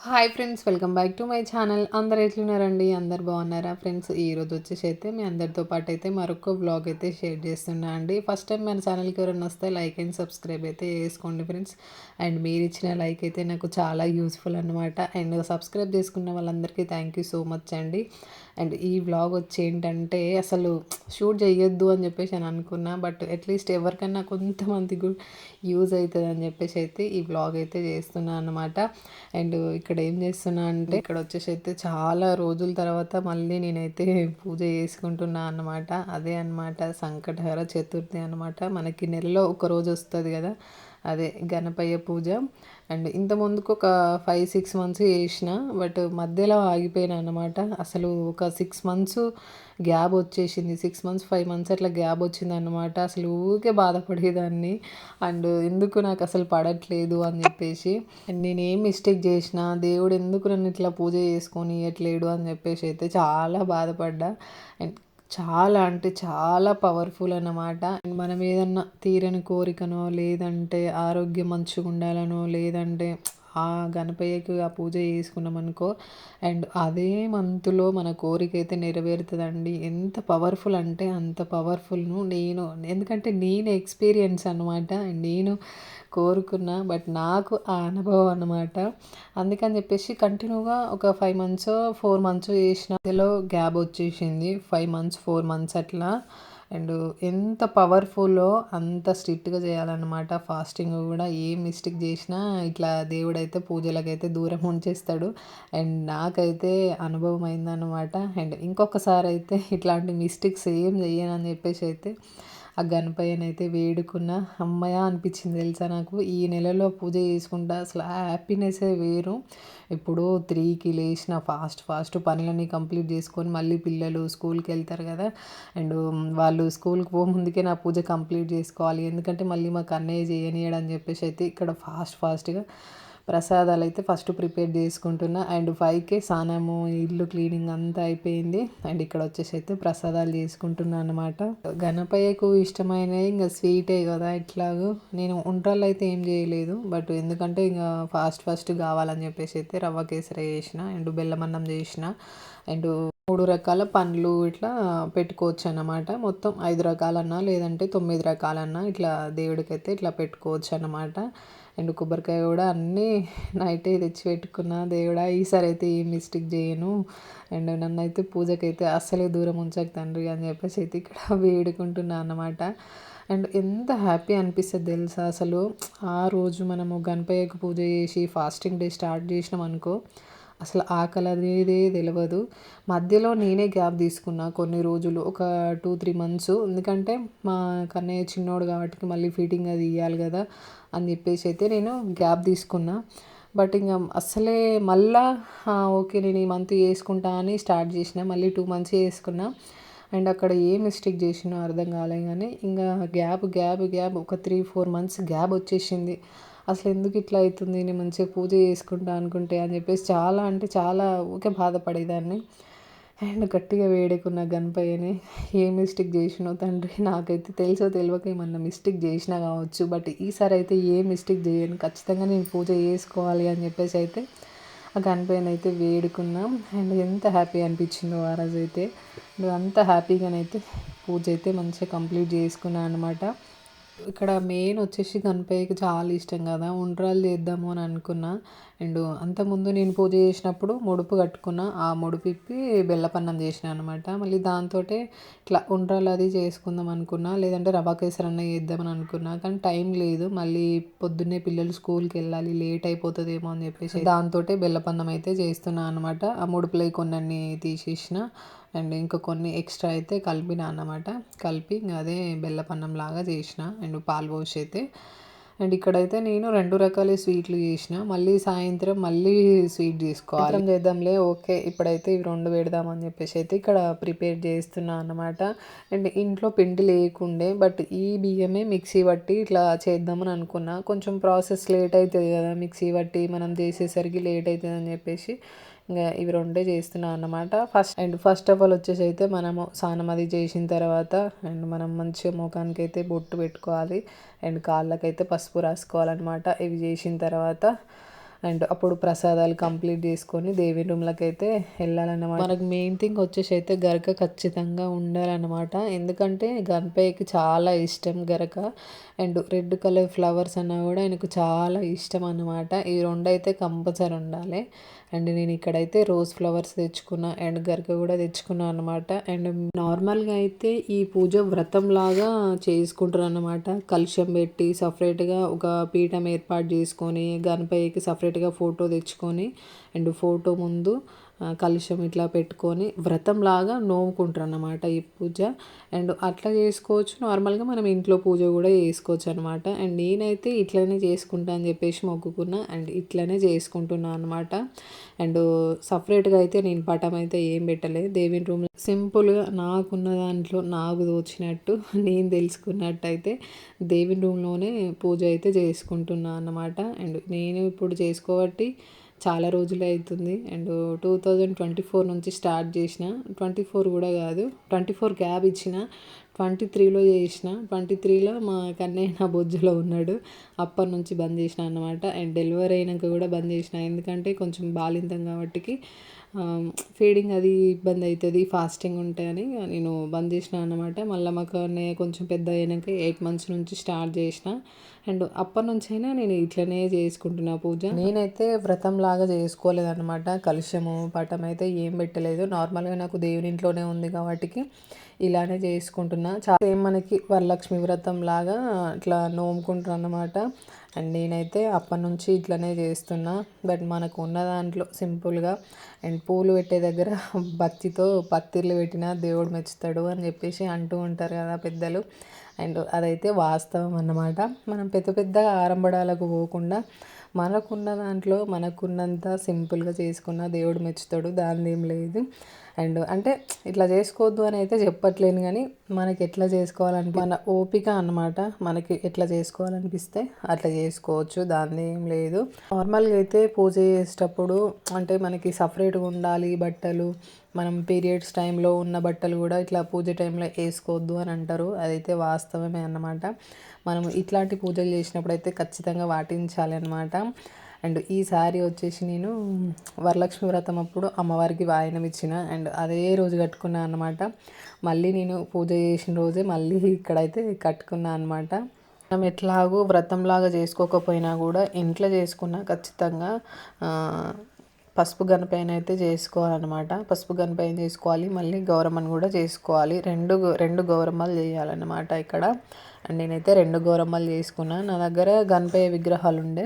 Hi friends welcome back to my channel అందరు ఎట్లున్నారండి? అందరు బాగున్నారా ఫ్రెండ్స్ ఈరోజు వచ్చేసి అయితే మీ అందరితో పాటు అయితే మరొక బ్లాగ్ అయితే షేర్ చేస్తున్నా అండి. ఫస్ట్ టైం మన ఛానల్కి ఎవరైనా వస్తే లైక్ అండ్ సబ్స్క్రైబ్ అయితే చేసుకోండి ఫ్రెండ్స్ అండ్ మీరు ఇచ్చిన లైక్ అయితే నాకు చాలా యూస్ఫుల్ అనమాట అండ్ సబ్స్క్రైబ్ చేసుకున్న వాళ్ళందరికీ థ్యాంక్ యూ సో మచ్ అండి. అండ్ ఈ వ్లాగ్ వచ్చి ఏంటంటే అసలు షూట్ చేయొద్దు అని చెప్పేసి అని అనుకున్నా బట్ అట్లీస్ట్ ఎవరికైనా కొంతమందికి యూజ్ అవుతుంది అని చెప్పేసి అయితే ఈ వ్లాగ్ అయితే చేస్తున్నా అనమాట అండ్ ఇక్కడ ఏం చేస్తున్నా అంటే ఇక్కడ వచ్చేసి అయితే చాలా రోజుల తర్వాత మళ్ళీ నేనైతే పూజ చేసుకుంటున్నా అనమాట అదే అనమాట సంకటహర చతుర్థి అనమాట మనకి నెలలో ఒక రోజు వస్తుంది కదా అదే గణపయ్య పూజ. అండ్ ఇంత ముందుకు ఒక ఫైవ్ సిక్స్ మంత్స్ చేసిన బట్ మధ్యలో ఆగిపోయినా అనమాట అసలు ఒక సిక్స్ మంత్స్ గ్యాప్ వచ్చేసింది. సిక్స్ మంత్స్ ఫైవ్ మంత్స్ అట్లా గ్యాప్ వచ్చింది అనమాట అసలు ఊరికే బాధపడేదాన్ని. అండ్ ఎందుకు నాకు అసలు పడట్లేదు అని చెప్పేసి నేను ఏం మిస్టేక్ చేసిన దేవుడు ఎందుకు నన్ను ఇట్లా పూజ చేసుకొని ఇవ్వట్లేడు అని చెప్పేసి అయితే చాలా బాధపడ్డా. అండ్ చాలా అంటే చాలా పవర్ఫుల్ అన్నమాట. మనం ఏదన్నా తీరని కోరికనో లేదంటే ఆరోగ్యం మంచిగా ఉండాలనో లేదంటే ఆ గణపయ్యకి ఆ పూజ చేసుకున్నాం అనుకో అండ్ అదే మంత్లో మన కోరిక అయితే నెరవేరుతుందండి. ఎంత పవర్ఫుల్ అంటే అంత పవర్ఫుల్ను నేను ఎందుకంటే నేను ఎక్స్పీరియన్స్ అనమాట నేను కోరుకున్నా బట్ నాకు ఆ అనుభవం అనమాట అందుకని చెప్పేసి కంటిన్యూగా ఒక ఫైవ్ మంత్స్ ఫోర్ మంత్స్ చేసిన మధ్యలో గ్యాప్ వచ్చేసింది. ఫైవ్ మంత్స్ ఫోర్ మంత్స్ అట్లా. అండ్ ఎంత పవర్ఫుల్లో అంత స్ట్రిక్ట్గా చేయాలన్నమాట. ఫాస్టింగ్ కూడా ఏ మిస్టేక్ చేసినా ఇట్లా దేవుడైతే పూజలకైతే దూరం ఉంచేస్తాడు. అండ్ నాకైతే అనుభవం అయిందనమాట అండ్ ఇంకొకసారి అయితే ఇట్లాంటి మిస్టేక్స్ ఏం చేయనని చెప్పేసి అయితే ఆ గణపయ్యని అయితే వేడుకున్న అమ్మయ్య అనిపించింది తెలుసా నాకు. ఈ నెలలో పూజ చేసుకుంటా అసలు ఆ హ్యాపీనెస్సే వేరు. ఇప్పుడు త్రీకి లేచిన ఫాస్ట్ ఫాస్ట్ పనులన్నీ కంప్లీట్ చేసుకొని మళ్ళీ పిల్లలు స్కూల్కి వెళ్తారు కదా. అండ్ వాళ్ళు స్కూల్కి పో ముందుకే నా పూజ కంప్లీట్ చేసుకోవాలి. ఎందుకంటే మళ్ళీ మాకు అన్నయ్య చేయనీయడని చెప్పేసి అయితే ఇక్కడ ఫాస్ట్ ఫాస్ట్గా ప్రసాదాలు అయితే ఫస్ట్ ప్రిపేర్ చేసుకుంటున్నా. అండ్ ఫైవ్కే స్నానము ఇల్లు క్లీనింగ్ అంతా అయిపోయింది. అండ్ ఇక్కడ వచ్చేసి అయితే ప్రసాదాలు చేసుకుంటున్నా అనమాట గణపయ్యకు ఇష్టమైనవి ఇంకా స్వీటే కదా ఇట్లాగూ. నేను ఉండ్రాళ్ళు అయితే ఏం చేయలేదు. బట్ ఎందుకంటే ఇంకా ఫాస్ట్ ఫాస్ట్ కావాలని చెప్పేసి అయితే రవ్వ కేసరి చేసిన అండ్ బెల్లమన్నం చేసిన అండ్ మూడు రకాల పండ్లు ఇట్లా పెట్టుకోవచ్చు అన్నమాట. మొత్తం ఐదు రకాలన్నా లేదంటే తొమ్మిది రకాలన్నా ఇట్లా దేవుడికైతే ఇట్లా పెట్టుకోవచ్చు అన్నమాట. అండ్ కొబ్బరికాయ కూడా అన్నీ నైటే తెచ్చి పెట్టుకున్న దేవుడా ఈసారి అయితే ఏ మిస్టేక్ చేయను. అండ్ నన్ను అయితే పూజకైతే అస్సలే దూరం ఉంచక తండ్రి అని చెప్పేసి అయితే ఇక్కడ వేడుకుంటున్నా అన్నమాట. అండ్ ఎంత హ్యాపీ అనిపిస్తుంది తెలుసా? అసలు ఆ రోజు మనము గణపయ్యకు పూజ చేసి ఫాస్టింగ్ డే స్టార్ట్ చేసినాం అనుకో అసలు ఆకలి అనేదే తెలియదు మధ్యలో నేనే గ్యాప్ తీసుకున్నా కొన్ని రోజులు ఒక టూ త్రీ మంత్స్. ఎందుకంటే మా కన్నయ్య చిన్నోడు కాబట్టి మళ్ళీ ఫీటింగ్ అది ఇవ్వాలి కదా అని చెప్పేసి అయితే నేను గ్యాప్ తీసుకున్నా. బట్ ఇంకా అస్సలే మళ్ళా ఓకే నేను ఈ మంత్ చేసుకుంటా అని స్టార్ట్ చేసిన మళ్ళీ టూ మంత్స్ చేసుకున్నా. అండ్ అక్కడ ఏ మిస్టేక్ చేసినో అర్థం కాలే కానీ ఇంకా గ్యాప్ గ్యాప్ గ్యాప్ ఒక త్రీ ఫోర్ మంత్స్ గ్యాప్ వచ్చేసింది. అసలు ఎందుకు ఇట్లా అవుతుంది? నేను మంచిగా పూజ చేసుకుంటా అనుకుంటే అని చెప్పేసి చాలా అంటే చాలా ఊకే బాధపడేదాన్ని. అండ్ గట్టిగా వేడుకున్న గణపయ్యని ఏ మిస్టేక్ చేసినో తండ్రి నాకైతే తెలుసో తెలియక ఏమన్నా మిస్టేక్ చేసినా కావచ్చు. బట్ ఈసారి అయితే ఏ మిస్టేక్ చేయను. ఖచ్చితంగా నేను పూజ చేసుకోవాలి అని చెప్పేసి అయితే ఆ గణపయ్యని అయితే వేడుకున్నాం. అండ్ ఎంత హ్యాపీ అనిపించిందో ఆ రోజు అయితే. అంత హ్యాపీగానైతే పూజ అయితే మంచిగా కంప్లీట్ చేసుకున్నాను అనమాట ఇక్కడ మెయిన్ వచ్చేసి గణపతికి చాలా ఇష్టం కదా. ఉండ్రాలు చేద్దాము అని అనుకున్నా. అండ్ అంతకుముందు నేను పూజ చేసినప్పుడు ముడుపు కట్టుకున్న. ఆ ముడుపు ఇప్పి బెల్లపన్నం చేసిన అనమాట మళ్ళీ దాంతో ఇట్లా ఉండ్రాలు అది చేసుకుందాం అనుకున్నా. లేదంటే రవా కేసరన్న చేద్దామని అనుకున్నా. కానీ టైం లేదు. మళ్ళీ పొద్దున్నే పిల్లలు స్కూల్కి వెళ్ళాలి. లేట్ అయిపోతుందేమో అని చెప్పేసి దాంతో బెల్లపన్నం అయితే చేస్తున్నా అనమాట ఆ ముడుపులై కొన్ని తీసేసిన. అండ్ ఇంకా కొన్ని ఎక్స్ట్రా అయితే కలిపిన అన్నమాట. కలిపి అదే బెల్లపన్నం లాగా చేసిన. అండ్ పాలు పోసి అయితే. అండ్ ఇక్కడైతే నేను రెండు రకాల స్వీట్లు చేసిన. మళ్ళీ సాయంత్రం మళ్ళీ స్వీట్ చేసుకోవాలి. చేద్దాంలే. ఓకే. ఇప్పుడైతే ఇవి రెండు పెడదామని చెప్పేసి అయితే ఇక్కడ ప్రిపేర్ చేస్తున్నా అనమాట అండ్ ఇంట్లో పిండి లేకుండే బట్ ఈ బియ్యమే మిక్సీ పట్టి ఇట్లా చేద్దామని అనుకున్నా. కొంచెం ప్రాసెస్ లేట్ అవుతుంది కదా. మిక్సీ పట్టి మనం చేసేసరికి లేట్ అవుతుంది అని చెప్పేసి. ఇంకా ఇవి రెండే చేస్తున్నాం అన్నమాట. First and first of all వచ్చేసి అయితే మనము స్నానం అది చేసిన తర్వాత అండ్ మనం మంచిగా ముఖానికి అయితే బొట్టు పెట్టుకోవాలి. అండ్ కాళ్ళకైతే పసుపు రాసుకోవాలన్నమాట. ఇవి చేసిన తర్వాత అండ్ అప్పుడు ప్రసాదాలు కంప్లీట్ చేసుకొని దేవి రూమ్లకి అయితే వెళ్ళాలన్నమాట. మనకు మెయిన్ థింగ్ వచ్చేసి అయితే గరక ఖచ్చితంగా ఉండాలన్నమాట. ఎందుకంటే గణపయ్యకి చాలా ఇష్టం గరక. అండ్ రెడ్ కలర్ ఫ్లవర్స్ అన్నా కూడా ఆయనకు చాలా ఇష్టం అన్నమాట. ఈ రెండు అయితే కంపల్సరీ ఉండాలి. అండ్ నేను ఇక్కడైతే రోజ్ ఫ్లవర్స్ తెచ్చుకున్నా అండ్ గరిక కూడా తెచ్చుకున్నా అనమాట అండ్ నార్మల్గా అయితే ఈ పూజ వ్రతం లాగా చేసుకుంటారు అనమాట కలుషం పెట్టి సపరేట్గా ఒక పీఠం ఏర్పాటు చేసుకొని గణపతికి సపరేట్గా ఫోటో తెచ్చుకొని అండ్ ఫోటో ముందు కలుషం ఇట్లా పెట్టుకొని వ్రతంలాగా నోముకుంటారు అన్నమాట ఈ పూజ. అండ్ అట్లా చేసుకోవచ్చు. నార్మల్గా మనం ఇంట్లో పూజ కూడా చేసుకోవచ్చు అనమాట అండ్ నేనైతే ఇట్లనే చేసుకుంటా అని చెప్పేసి మొక్కుకున్నా. అండ్ ఇట్లనే చేసుకుంటున్నా అనమాట అండ్ సపరేట్గా అయితే నేను పటం అయితే ఏం పెట్టలేదు దేవిని రూమ్ సింపుల్గా నాకున్న దాంట్లో నాకు దోచినట్టు నేను తెలుసుకున్నట్టు అయితే దేవిని రూమ్లోనే పూజ అయితే చేసుకుంటున్నా అన్నమాట. అండ్ నేను ఇప్పుడు చేసుకోబట్టి చాలా రోజులు అవుతుంది. And two thousand twenty four నుంచి స్టార్ట్ చేసిన ట్వంటీ ఫోర్ కూడా కాదు ట్వంటీ ఫోర్ గ్యాప్ ఇచ్చిన ట్వంటీ త్రీలో చేసిన ట్వంటీ త్రీలో మా కన్నయ్య నా బొజ్జులో ఉన్నాడు. అప్పటి నుంచి బంద్ చేసిన అనమాట అండ్ డెలివరీ అయినాక కూడా బంద్ చేసిన. ఎందుకంటే కొంచెం బాలింతం కాబట్టికి ఫీడింగ్ అది ఇబ్బంది అవుతుంది ఫాస్టింగ్ ఉంటే అని నేను బంద్ చేసిన అనమాట మళ్ళీ మాకు కొంచెం పెద్ద అయినాక ఎయిట్ మంత్స్ నుంచి స్టార్ట్ చేసిన. అండ్ అప్పటి నుంచి అయినా నేను ఇట్లనే చేసుకుంటున్నా పూజ. నేనైతే వ్రతం లాగా చేసుకోలేదన్నమాట. కలుషము పటం అయితే ఏం పెట్టలేదు. నార్మల్గా నాకు దేవుని ఇంట్లోనే ఉంది కాబట్టికి ఇలానే చేసుకుంటున్నా. చాలా సేమ్ మనకి వరలక్ష్మి వ్రతం లాగా ఇట్లా నోముకుంటున్నా అనమాట అండ్ నేనైతే అప్పటి నుంచి ఇట్లనే చేస్తున్నా. బట్ మనకు ఉన్న దాంట్లో సింపుల్గా అండ్ పూలు పెట్టే దగ్గర బత్తితో పత్తిర్లు పెట్టినా దేవుడు మెచ్చుతాడు అని చెప్పేసి అంటూ ఉంటారు కదా పెద్దలు. అండ్ అదైతే వాస్తవం అన్నమాట. మనం పెద్ద పెద్దగా ఆరంభడాలకు పోకుండా మనకున్న దాంట్లో మనకున్నంత సింపుల్గా చేసుకున్న దేవుడు మెచ్చుతాడు దాని ఏం లేదు. అండ్ అంటే ఇట్లా చేసుకోవద్దు అని అయితే చెప్పట్లేను కానీ మనకి ఎట్లా చేసుకోవాలంటే మన ఓపిక అనమాట మనకి ఎట్లా చేసుకోవాలనిపిస్తే అట్లా చేసుకోవచ్చు దాన్ని ఏం లేదు. నార్మల్గా అయితే పూజ చేసేటప్పుడు అంటే మనకి సపరేట్గా ఉండాలి బట్టలు. మనం పీరియడ్స్ టైంలో ఉన్న బట్టలు కూడా ఇట్లా పూజ టైంలో వేసుకోవద్దు అని అంటారు. అదైతే వాస్తవమే అన్నమాట. మనం ఇట్లాంటి పూజలు చేసినప్పుడు అయితే ఖచ్చితంగా పాటించాలి అనమాట అండ్ ఈ శారీ వచ్చేసి నేను వరలక్ష్మి వ్రతం అప్పుడు అమ్మవారికి వాయనం ఇచ్చిన. అండ్ అదే రోజు కట్టుకున్నాను అనమాట. మళ్ళీ నేను పూజ చేసిన రోజే మళ్ళీ ఇక్కడైతే కట్టుకున్నాను అనమాట. మనం ఎట్లాగో వ్రతంలాగా చేసుకోకపోయినా కూడా ఇంట్లో చేసుకున్నా ఖచ్చితంగా పసుపు గనపైన అయితే చేసుకోవాలన్నమాట. పసుపు గనపైన చేసుకోవాలి మళ్ళీ గౌరమ్మను కూడా చేసుకోవాలి. రెండు రెండు గౌరమ్మలు చేయాలన్నమాట ఇక్కడ. అండ్ నేనైతే రెండు గోరమ్మలు చేసుకున్నాను నా దగ్గర గణపయ్య విగ్రహాలు ఉండే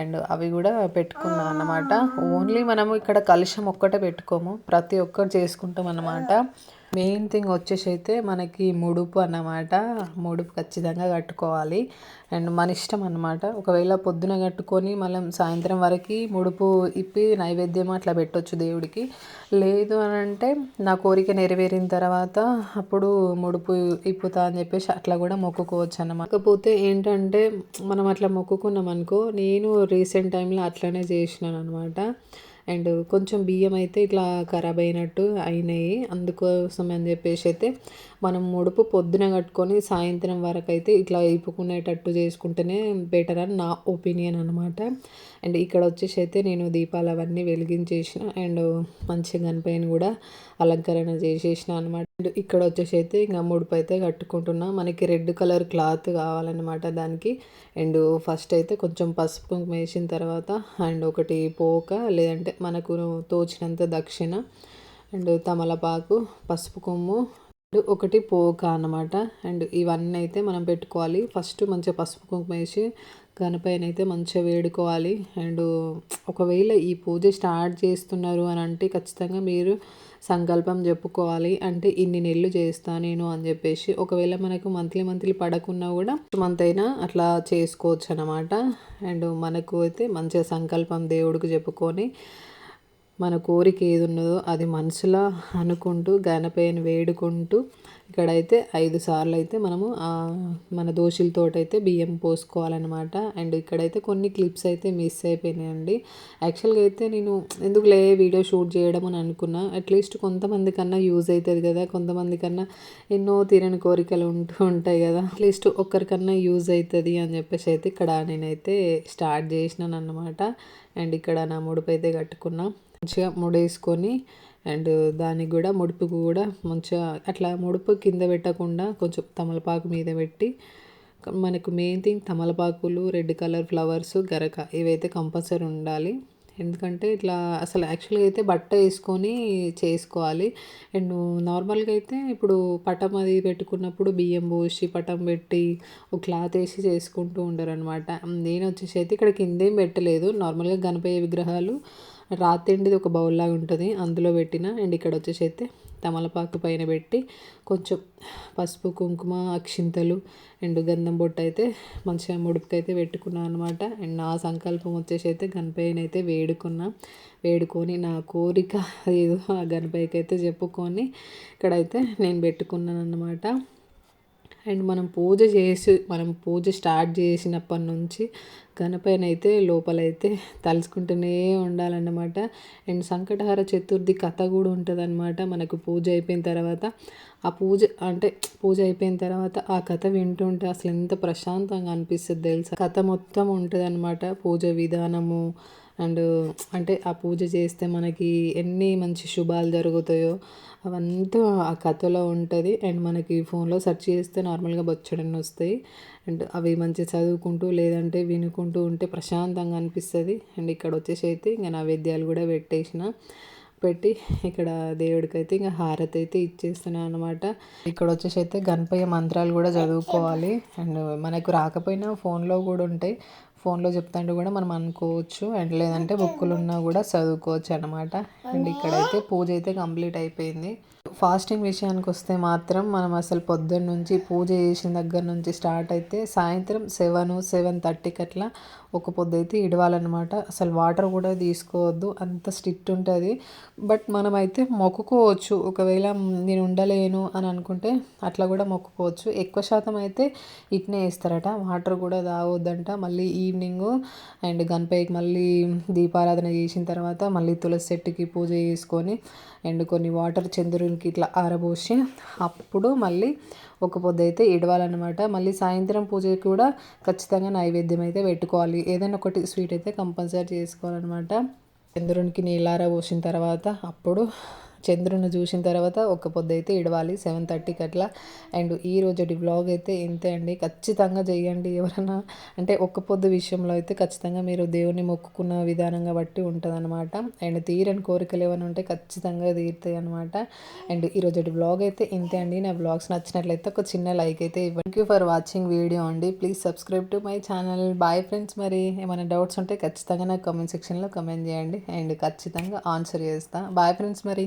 అండ్ అవి కూడా పెట్టుకున్నాను అన్నమాట. ఓన్లీ మనము ఇక్కడ కలుషం ఒక్కటే పెట్టుకోము. ప్రతి ఒక్కటి చేసుకుంటాం అన్నమాట మెయిన్ థింగ్ వచ్చేసి అయితే మనకి ముడుపు అన్నమాట. ముడుపు ఖచ్చితంగా కట్టుకోవాలి. అండ్ మన ఇష్టం అనమాట ఒకవేళ పొద్దున కట్టుకొని మనం సాయంత్రం వరకు ముడుపు ఇప్పి నైవేద్యం అట్లా పెట్టొచ్చు దేవుడికి. లేదు అని అంటే నా కోరిక నెరవేరిన తర్వాత అప్పుడు ముడుపు ఇప్పుతా అని చెప్పేసి అట్లా కూడా మొక్కుకోవచ్చు అన్నమాట. కాకపోతే ఏంటంటే మనం అట్లా మొక్కుకున్నాం అనుకో నేను రీసెంట్ టైంలో అట్లనే చేసినాను అనమాట అండ్ కొంచెం బియ్యం అయితే ఇట్లా ఖరాబ్ అయినట్టు అయినాయి. అందుకోసం అని చెప్పేసి అయితే మనం ముడుపు పొద్దున కట్టుకొని సాయంత్రం వరకు అయితే ఇట్లా ఇప్పుకునేటట్టు చేసుకుంటేనే బెటర్ అని నా ఒపీనియన్ అనమాట అండ్ ఇక్కడ వచ్చేసి అయితే నేను దీపాలు అవన్నీ వెలిగించేసిన అండ్ మంచిగా గణపైన కూడా అలంకరణ చేసేసిన అనమాట అండ్ ఇక్కడ వచ్చేసి అయితే ఇంకా ముడుపు అయితే కట్టుకుంటున్నా. మనకి రెడ్ కలర్ క్లాత్ కావాలన్నమాట దానికి. అండ్ ఫస్ట్ అయితే కొంచెం పసుపు కుంకుమ వేసిన తర్వాత అండ్ ఒకటి పోక లేదంటే మనకు తోచినంత దక్షిణ. అండ్ తమలపాకు పసుపు కొమ్ము ఒకటి పోక అనమాట అండ్ ఇవన్నీ అయితే మనం పెట్టుకోవాలి. ఫస్ట్ మంచిగా పసుపు కుంకుమ వేసి గణపైన అయితే మంచిగా వేడుకోవాలి. అండ్ ఒకవేళ ఈ పూజ స్టార్ట్ చేస్తున్నారు అని అంటే ఖచ్చితంగా మీరు సంకల్పం చెప్పుకోవాలి. అంటే ఇన్ని నెలలు చేస్తా నేను అని చెప్పేసి. ఒకవేళ మనకు మంత్లీ మంత్లీ పడకున్నా కూడా మంత్ అయినా అట్లా చేసుకోవచ్చు అనమాట అండ్ మనకు అయితే మంచిగా సంకల్పం దేవుడికి చెప్పుకొని మన కోరిక ఏది ఉన్నదో అది మనసులో అనుకుంటూ గణపయ్యని వేడుకుంటూ ఇక్కడైతే ఐదు సార్లు అయితే మనము మన దోషులతోటైతే బియ్యం పోసుకోవాలన్నమాట. అండ్ ఇక్కడైతే కొన్ని క్లిప్స్ అయితే మిస్ అయిపోయినాయండి. యాక్చువల్గా అయితే నేను ఎందుకు లే వీడియో షూట్ చేయడం అని అనుకున్నా. అట్లీస్ట్ కొంతమంది కన్నా యూజ్ అవుతుంది కదా. కొంతమంది కన్నా ఎన్నో తీరని కోరికలు ఉంటూ ఉంటాయి కదా. అట్లీస్ట్ ఒక్కరికన్నా యూజ్ అవుతుంది అని చెప్పేసి అయితే ఇక్కడ నేనైతే స్టార్ట్ చేసినాను అనమాట అండ్ ఇక్కడ నా ముడుపు అయితే కట్టుకున్నా. మంచిగా ముడేసుకొని అండ్ దానికి కూడా ముడుపుకు కూడా మంచిగా అట్లా ముడుపు కింద పెట్టకుండా కొంచెం తమలపాకు మీద పెట్టి మనకు మెయిన్ థింగ్ తమలపాకులు రెడ్ కలర్ ఫ్లవర్స్ గరక ఇవైతే కంపల్సరీ ఉండాలి. ఎందుకంటే ఇట్లా అసలు యాక్చువల్గా అయితే బట్ట వేసుకొని చేసుకోవాలి. అండ్ నార్మల్గా అయితే ఇప్పుడు పటం అది పెట్టుకున్నప్పుడు బియ్యం పోసి పటం పెట్టి ఒక క్లాత్ వేసి చేసుకుంటూ ఉండరు అనమాట నేను వచ్చేసి అయితే ఇక్కడ కిందేం పెట్టలేదు. నార్మల్గా గణపయ్య విగ్రహాలు రాతిండిది ఒక బౌల్ లాగా ఉంటుంది. అందులో పెట్టిన అండ్ ఇక్కడ వచ్చేసి అయితే తమలపాకు పైన పెట్టి కొంచెం పసుపు కుంకుమ అక్షింతలు అండ్ గంధం బొట్టు అయితే మంచిగా ముడుపుకైతే పెట్టుకున్నాను అనమాట అండ్ నా సంకల్పం వచ్చేసి అయితే గణపయ్యని అయితే వేడుకున్నా. వేడుకొని నా కోరిక ఏదో ఆ గణపయ్యకి అయితే చెప్పుకొని ఇక్కడైతే నేను పెట్టుకున్నాను అనమాట అండ్ మనం పూజ చేసి మనం పూజ స్టార్ట్ చేసినప్పటి నుంచి గణపైన అయితే లోపలైతే తలుచుకుంటూనే ఉండాలన్నమాట. అండ్ సంకటహార చతుర్థి కథ కూడా ఉంటుందన్నమాట. మనకు పూజ అయిపోయిన తర్వాత ఆ పూజ అంటే పూజ అయిపోయిన తర్వాత ఆ కథ వింటుంటే అసలు ఎంత ప్రశాంతంగా అనిపిస్తుంది తెలుసా? కథ మొత్తం ఉంటుంది అనమాట పూజ విధానము అండ్ అంటే ఆ పూజ చేస్తే మనకి ఎన్ని మంచి శుభాలు జరుగుతాయో అవంతా ఆ కథలో ఉంటుంది. అండ్ మనకి ఫోన్లో సెర్చ్ చేస్తే నార్మల్గా బొచ్చడన్ని వస్తాయి. అండ్ అవి మంచి చదువుకుంటూ లేదంటే వినుకుంటూ ఉంటే ప్రశాంతంగా అనిపిస్తుంది. అండ్ ఇక్కడ వచ్చేసి అయితే ఇంకా నైవేద్యాలు కూడా పెట్టేసిన. పెట్టి ఇక్కడ దేవుడికి అయితే ఇంకా హారతి అయితే ఇచ్చేస్తున్నాను అనమాట ఇక్కడ వచ్చేసి అయితే గణపయ్య మంత్రాలు కూడా చదువుకోవాలి. అండ్ మనకు రాకపోయినా ఫోన్లో కూడా ఉంటాయి. ఫోన్లో చెప్తాంటే కూడా మనం అనుకోవచ్చు. అండ్ లేదంటే బుక్కులు ఉన్నా కూడా చదువుకోవచ్చు అనమాట అండ్ ఇక్కడైతే పూజ అయితే కంప్లీట్ అయిపోయింది. ఫాస్టింగ్ విషయానికి వస్తే మాత్రం మనం అసలు పొద్దున్న నుంచి పూజ చేసిన దగ్గర నుంచి స్టార్ట్ అయితే సాయంత్రం సెవెన్ సెవెన్ థర్టీకి అట్లా ఒక పొద్దు అయితే ఇడవాలన్నమాట. అసలు వాటర్ కూడా తీసుకోవద్దు అంత స్ట్రిక్ట్ ఉంటుంది. బట్ మనమైతే మొక్కుకోవచ్చు. ఒకవేళ నేను ఉండలేను అని అనుకుంటే అట్లా కూడా మొక్కుకోవచ్చు. ఎక్కువ శాతం అయితే ఇట్నే వేస్తారట వాటర్ కూడా తాగొద్దంట. మళ్ళీ ఈవినింగ్ అండ్ గణపతికి మళ్ళీ దీపారాధన చేసిన తర్వాత మళ్ళీ తులసి చెట్టుకి పూజ చేసుకొని అండ్ కొన్ని వాటర్ చంద్రునికి ఇట్లా ఆరబోసి అప్పుడు మళ్ళీ ఒక పొద్దు అయితే ఇడవాలన్నమాట మళ్ళీ సాయంత్రం పూజకి కూడా ఖచ్చితంగా నైవేద్యం అయితే పెట్టుకోవాలి. ఏదైనా ఒకటి స్వీట్ అయితే కంపల్సరీ చేసుకోవాలన్నమాట. చంద్రునికి నీళ్ళార పోసిన తర్వాత అప్పుడు చంద్రుని చూసిన తర్వాత ఒక పొద్దు అయితే ఇడవాలి సెవెన్ థర్టీకి అట్లా. అండ్ ఈ రోజు బ్లాగ్ అయితే ఇంతే అండి. ఖచ్చితంగా చేయండి ఎవరైనా అంటే ఒక్క పొద్దు విషయంలో అయితే ఖచ్చితంగా మీరు దేవుని మొక్కుకున్న విధానంగా బట్టి ఉంటుంది అనమాట అండ్ తీరని కోరికలు ఏమైనా ఉంటే ఖచ్చితంగా తీరుతాయి అనమాట అండ్ ఈ రోజు బ్లాగ్ అయితే ఇంతే అండి. నా బ్లాగ్స్ నచ్చినట్లయితే ఒక చిన్న లైక్ అయితే ఇవ్వండి. Thank you for watching video అండి. Please subscribe to my channel bye friends మరి. ఏమైనా డౌట్స్ ఉంటే ఖచ్చితంగా నాకు కామెంట్ సెక్షన్లో కమెంట్ చేయండి. అండ్ ఖచ్చితంగా ఆన్సర్ చేస్తాను బాయ్ ఫ్రెండ్స్ మరి.